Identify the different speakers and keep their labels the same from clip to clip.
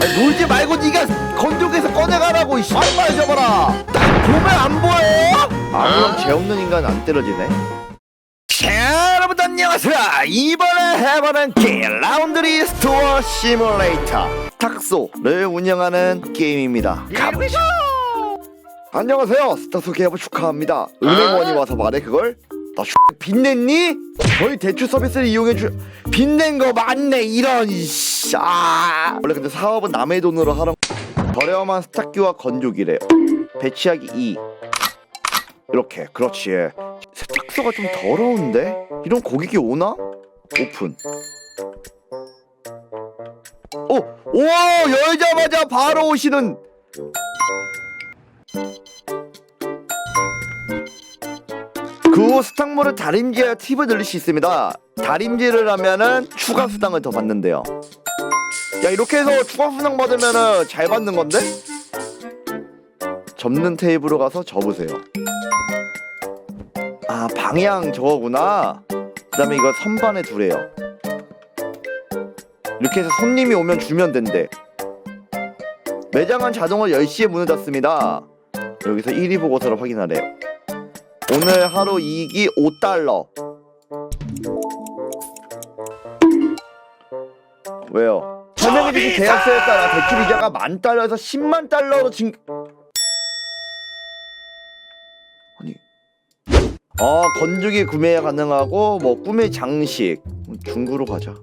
Speaker 1: 아니, 놀지 말고 네가 건조기에서 꺼내가라고 이씨 빨리 접어라. 딱 보면 안 보여? 아무런 죄 없는 인간 안 때려지네? 자 여러분 안녕하세요. 이번에 해보는 게임 라운드리 스토어 시뮬레이터. 탁소를 운영하는 게임입니다. 가보시죠. 안녕하세요. 스타소 개업 축하합니다. 은행원이 와서 말해 그걸 나 X 빚냈니? 저희 대출 서비스를 이용해 주 빚낸 거 맞네 이런 이씨 아 원래 근데 사업은 남의 돈으로 하는 저렴한 스타키와 건조기래 배치하기 2 이렇게 그렇지 세탁소가 좀 더러운데 이런 고객이 오나? 오픈 오! 오! 열자마자 바로 오시는 그후 스탁물을 다림질에 팁을 늘릴 수 있습니다. 다림질을 하면은 추가 수당을 더 받는데요. 야 이렇게 해서 추가 수당 받으면은 잘 받는 건데? 접는 테이블로 가서 접으세요. 아 방향 저거구나. 그다음에 이거 선반에 두래요. 이렇게 해서 손님이 오면 주면 된대. 매장은 자동으로 10시에 문을 닫습니다. 여기서 1위 보고서를 확인하래요. 오늘 하루 이익이 5달러. 왜요? 설명해주신 계약서에 따라 대출 이자가 만 달러에서 10만 달러로 증. 아니. 아 건조기 구매 가능하고 뭐 꿈의 장식 중구로 가자.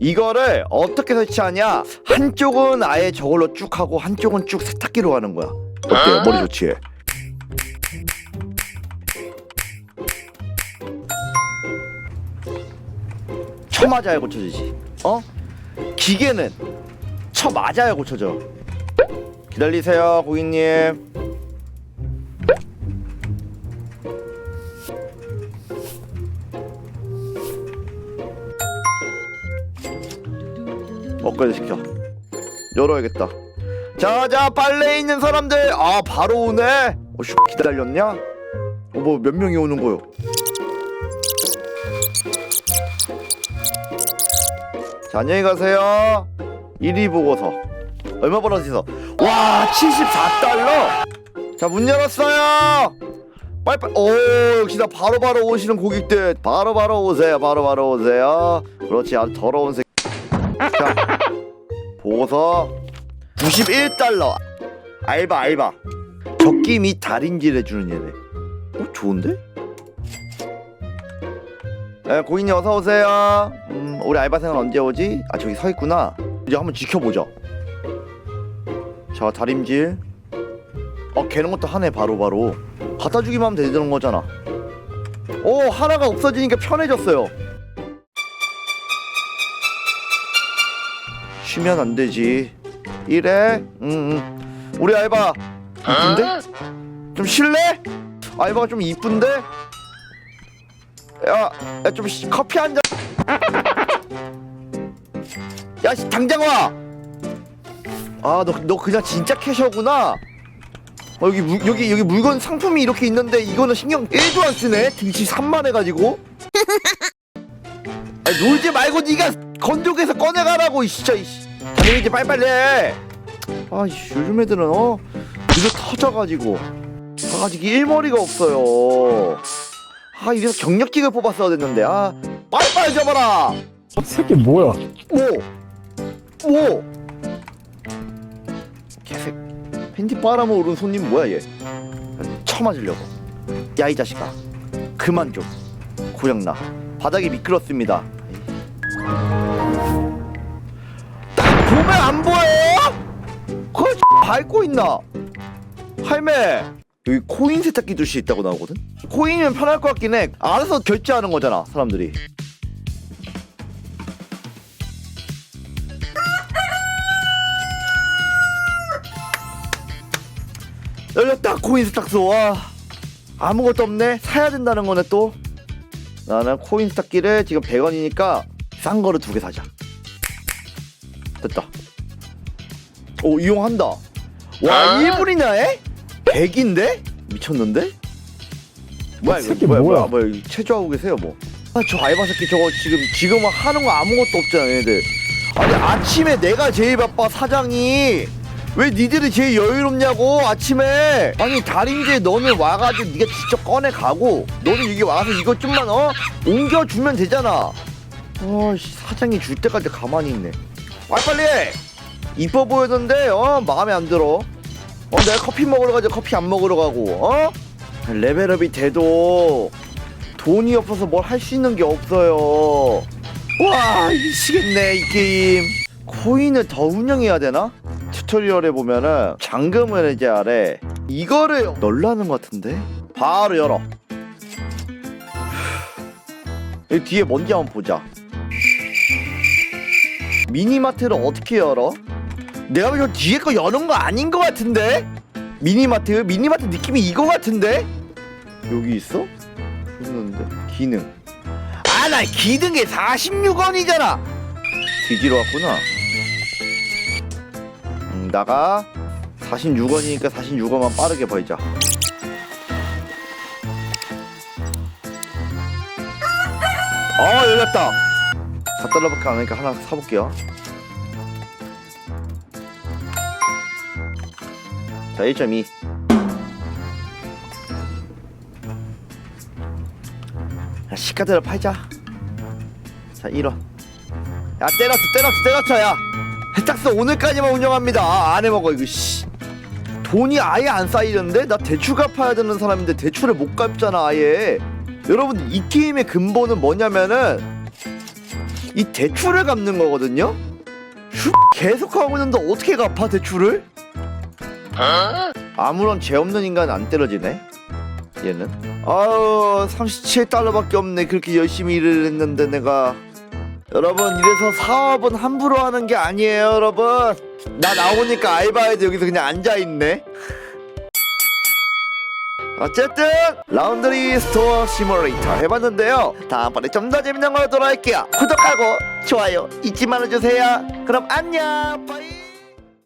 Speaker 1: 이거를 어떻게 설치하냐? 한쪽은 아예 저걸로 쭉 하고 한쪽은 쭉 세탁기로 하는 거야. 어때요? 머리 좋지? 쳐 맞아야 고쳐지지. 어? 기계는 쳐 맞아야 고쳐져. 기다리세요, 고객님. 업그레이드 시켜. 열어야겠다. 자자 빨래 있는 사람들 아 바로 오네. 어씨 기다렸냐? 어뭐 몇 명이 오는 거요? 자, 안녕히 가세요. 1위 보고서. 얼마 벌어지서? 와, 74달러! 자, 문 열었어요! 빨리빨리, 오, 역시 나 바로바로 오시는 고객들. 바로바로 오세요, 바로바로 오세요. 그렇지, 아주 더러운 새 자, 보고서. 91달러. 알바, 알바. 적기 및 달인질 해주는 얘네. 어, 좋은데? 네, 고객님 어서 오세요. 음, 우리 알바생은 언제 오지? 아 저기 서 있구나. 이제 한번 지켜보자. 자 다림질. 어 걔는 것도 하네 바로 바로. 갖다 주기만 하면 되는 거잖아. 오 하나가 없어지니까 편해졌어요. 쉬면 안 되지. 이래. 응, 응. 우리 알바 이쁜데? 좀 쉴래? 알바가 좀 이쁜데? 야, 야, 좀 씨, 커피 한 잔. 야, 씨, 당장 와. 아, 너, 너 그냥 진짜 캐셔구나. 어, 여기 물, 여기 여기 물건 상품이 이렇게 있는데 이거는 신경 1도 안 쓰네. 등치 3만 해가지고. 아니, 놀지 말고 네가 건조기에서 꺼내가라고 이 진짜 이씨. 당연히 이제 빨리빨리 해. 아, 요즘 애들은 어 이거 터져가지고 가가지고 일머리가 없어요. 아 이래서 경력직을 뽑았어야 됐는데 아. 빨리빨리 잡아라.
Speaker 2: 이 새끼 뭐야?
Speaker 1: 오! 오! 개색 팬티 빨아먹으는 손님 뭐야 얘? 쳐맞으려고. 야 이 자식아. 그만 좀. 고장나. 바닥이 미끄럽습니다. 딱 보면 안 보여? 그걸 밟고 있나? 할매 여기 코인 세탁기 둘수 있다고 나오거든? 코인이면 편할 것 같긴 해. 알아서 결제하는 거잖아 사람들이. 열렸다 코인 스탁소. 와 아무것도 없네. 사야 된다는 거네 또. 나는 코인 스탁기를 지금 100원이니까 싼 거를 두 개 사자. 됐다. 오 이용한다. 와 1분이나 해? 100인데? 미쳤는데? 뭐야
Speaker 2: 이
Speaker 1: 이거
Speaker 2: 새끼
Speaker 1: 뭐야 뭐야?
Speaker 2: 뭐야?
Speaker 1: 뭐야 이거 체조하고 계세요 뭐. 아 저 알바 새끼 저거 지금 지금 하는 거 아무것도 없잖아 얘네들. 아니 아침에 내가 제일 바빠 사장이. 왜 니들이 제일 여유롭냐고 아침에. 아니 달인제 너는 와가지고 네가 직접 꺼내 가고 너는 여기 와서 이것 좀만 어? 옮겨주면 되잖아. 어씨 사장이 줄 때까지 가만히 있네. 빨리빨리 해! 이뻐 보였는데 어? 마음에 안 들어 어 내가 커피 먹으러 가자. 커피 안 먹으러 가고. 어? 레벨업이 돼도 돈이 없어서 뭘 할 수 있는 게 없어요. 와 미치겠네 이 게임. 코인을 더 운영해야 되나? 튜토리얼에 보면은 잠금을 이제 아래 이거를 넣으라는 것 같은데? 바로 열어. 여기 뒤에 뭔지 한번 보자. 미니마트를 어떻게 열어? 내가 보기엔 뒤에 거 여는 거 아닌 것 같은데? 미니마트? 미니마트 느낌이 이거 같은데? 여기 있어? 있는데 기능 아 나 기능에 46원이잖아 뒤지러 왔구나 음, 나가 46원이니까 46원만 빠르게 벌자 아 열렸다 4달러밖에 안 하니까 하나 사볼게요 자 1.2 야, 시카드를 팔자. 자, 1원. 야, 때렸어, 때렸어, 때렸어, 야. 해탁서 오늘까지만 운영합니다. 아, 안 해먹어, 이거, 씨. 돈이 아예 안 쌓이는데? 나 대출 갚아야 되는 사람인데 대출을 못 갚잖아, 아예. 여러분, 이 게임의 근본은 뭐냐면은, 이 대출을 갚는 거거든요? 슉, 계속 하고 있는데 어떻게 갚아, 대출을? 아무런 죄 없는 인간 안 때려지네? 얘는? 아유 37달러밖에 없네. 그렇게 열심히 일을 했는데 내가. 여러분 이래서 사업은 함부로 하는 게 아니에요 여러분. 나 나오니까 알바애도 여기서 그냥 앉아있네. 어쨌든 라운드리 스토어 시뮬레이터 해봤는데요. 다음번에 좀 더 재밌는 걸로 돌아올게요. 구독하고 좋아요 잊지 말아주세요. 그럼 안녕. 빠이